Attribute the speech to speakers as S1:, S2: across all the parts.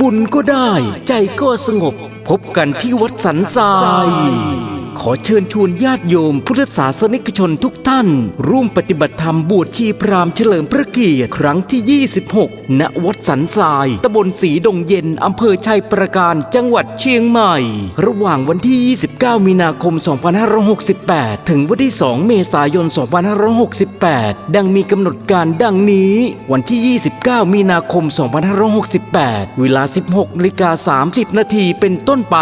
S1: บุญก็ได้ ใจก็สงบ พบกันที่วัดสันทราย ขอเชิญชวนญาติโยมพุทธศาสนิกชนทุกท่าน ร่วมปฏิบัติธรรมบวชชีพรามเฉลิมพระเกียรติครั้งที่ 26 ณ วัดสันทราย ตำบลสีดงเย็น อำเภอชัยประการ จังหวัดเชียงใหม่ ระหว่างวันที่ 29 มีนาคม 2568 ถึงวันที่ 2 เมษายน 2568 ดังมีกำหนดการดังนี้ วันที่ 29 มีนาคม 2568 เวลา 16นาฬิกา30 นาทีเป็นต้นไป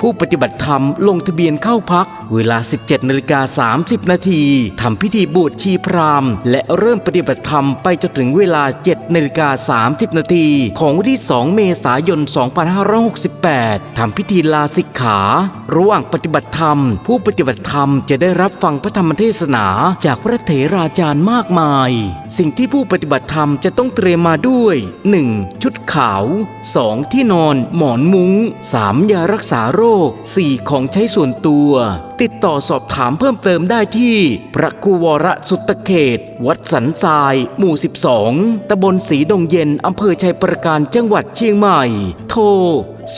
S1: ผู้ปฏิบัติธรรมลงทะเบียนเข้าพักเวลา 17นาฬิกา30 นาทีทำพิธีบวชชีพราม และเริ่มปฏิบัติธรรมไปจนถึงเวลา7นาฬิกา30 นาทีของวันที่ 2 เมษายน 2568ทำพิธีลาสิกขา ระหว่างปฏิบัติธรรม ผู้ปฏิบัติธรรมจะได้รับฟังพระธรรมเทศนาจากพระเถราจารย์มากมาย สิ่งที่ผู้ปฏิบัติธรรมจะต้องเตรียมมาด้วย 1. ชุดขาว 2. ที่นอน หมอนมุง้ง 3. ยารักษาโรค 4. ของใช้ส่วนตัวติดต่อสอบถามเพิ่มเติมได้ที่ พระครูวรสุตเขต วัดสันทราย หมู่ 12 ตำบลสีดงเย็น อำเภอชัยประการจังหวัดเชียงใหม่ โทร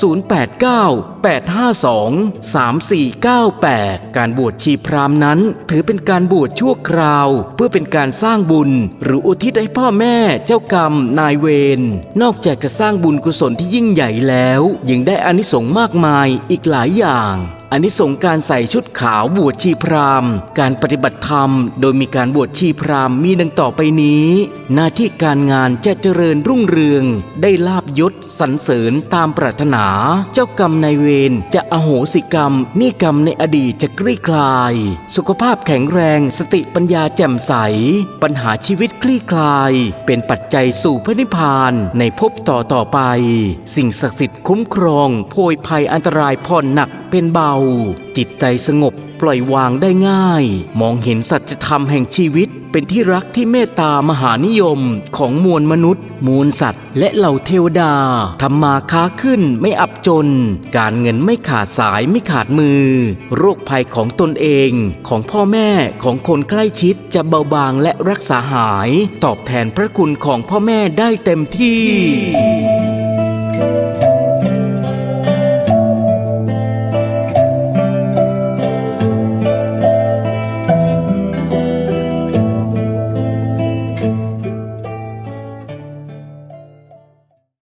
S1: 089-852-3498 การบวชชีพราหมณ์นั้น ถือเป็นการบวชชั่วคราว เพื่อเป็นการสร้างบุญ หรืออุทิศให้พ่อแม่เจ้ากรรมนายเวร นอกจากจะสร้างบุญกุศลที่ยิ่งใหญ่แล้ว ยังได้อานิสงส์มากมายอีกหลายอย่าง อันิสงส์การใส่ชุดขาวบวชชีพราหมณ์ การปฏิบัติธรรม โดยมีการบวชชีพราหมณ์มีดังต่อไปนี้ หน้าที่การงานจะเจริญรุ่งเรือง ได้ลาบยศสรรเสริญตามปรารถนา เจ้ากรรมนายเวรจะอโหสิกรรมนี่กรรมในอดีตจะคลี่คลาย สุขภาพแข็งแรงสติปัญญาแจ่มใส ปัญหาชีวิตคลี่คลาย เป็นปัจจัยสู่พระนิพพานในภพต่อต่อไป สิ่งศักดิ์สิทธิ์คุ้มครอง โพยภัยอันตรายผ่อนหนักเป็นเบา จิตใจสงบปล่อยวางได้ง่าย มองเห็นสัจธรรมแห่งชีวิต เป็นที่รักที่เมตตามหานิยมของมวลมนุษย์มูลสัตว์ และเหล่าเทวดาทำมาค้าขึ้นไม่อับจน การเงินไม่ขาดสายไม่ขาดมือ โรคภัยของตนเองของพ่อแม่ของคนใกล้ชิดจะเบาบางและรักษาหาย ตอบแทนพระคุณของพ่อแม่ได้เต็มที่